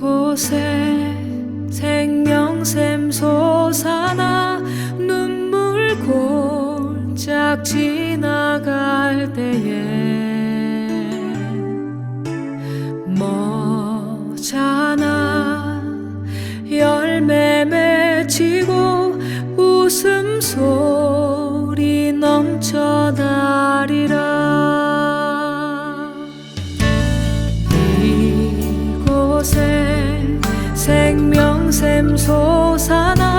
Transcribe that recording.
곳에 생명샘 솟아나 눈물 골짝 지나갈 때에 머잖아 열매 맺히고 생명 샘솟아나